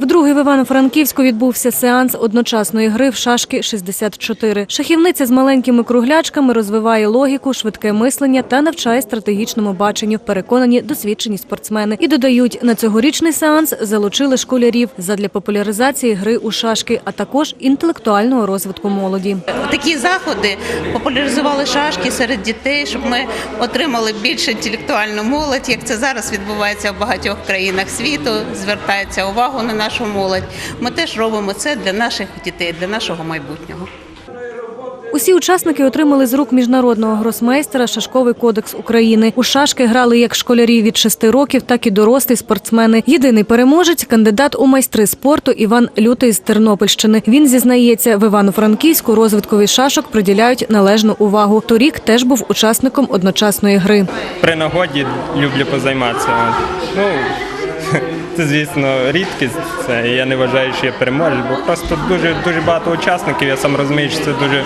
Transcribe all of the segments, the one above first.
Вдруге в Івано-Франківську відбувся сеанс одночасної гри в шашки 64. Шахівниця з маленькими круглячками розвиває логіку, швидке мислення та навчає стратегічному баченню. Переконані досвідчені спортсмени. І додають, на цьогорічний сеанс залучили школярів задля популяризації гри у шашки, а також інтелектуального розвитку молоді. Такі заходи популяризували шашки серед дітей, щоб ми отримали більш інтелектуальну молодь, як це зараз відбувається в багатьох країнах світу. Звертається увагу на нашу молодь. Ми теж робимо це для наших дітей, для нашого майбутнього. Усі учасники отримали з рук міжнародного гросмейстера Шашковий кодекс України. У шашки грали як школярі від 6 років, так і дорослі спортсмени. Єдиний переможець кандидат у майстри спорту Іван Лютий з Тернопільщини. Він зізнається, в Івано-Франківську розвиткові шашок приділяють належну увагу. Торік теж був учасником одночасної гри. при нагоді люблю позайматися. Ну, це, звісно, рідкість. Це я не вважаю, що я переможу, бо просто дуже дуже багато учасників. Я сам розумію, що це дуже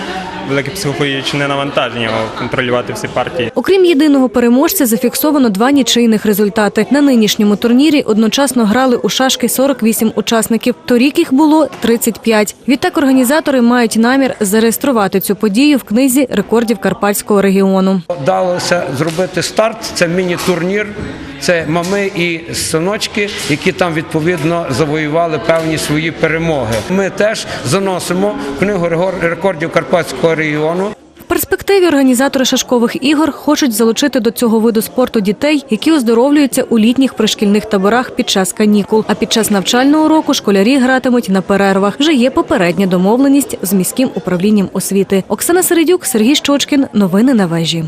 велике психологічне навантаження контролювати всі партії. Окрім єдиного переможця, зафіксовано два нічийних результати. На нинішньому турнірі одночасно грали у шашки 48 учасників. Торік їх було 35. Відтак організатори мають намір зареєструвати цю подію в книзі рекордів Карпатського регіону. Вдалося зробити старт. Це міні-турнір. Це мами і синочки, які там відповідно завоювали певні свої перемоги. Ми теж заносимо книгу рекордів Карпатського регіону. В перспективі організатори шашкових ігор хочуть залучити до цього виду спорту дітей, які оздоровлюються у літніх пришкільних таборах під час канікул. А під час навчального року школярі гратимуть на перервах. Вже є попередня домовленість з міським управлінням освіти. Оксана Середюк, Сергій Щочкін. Новини на вежі.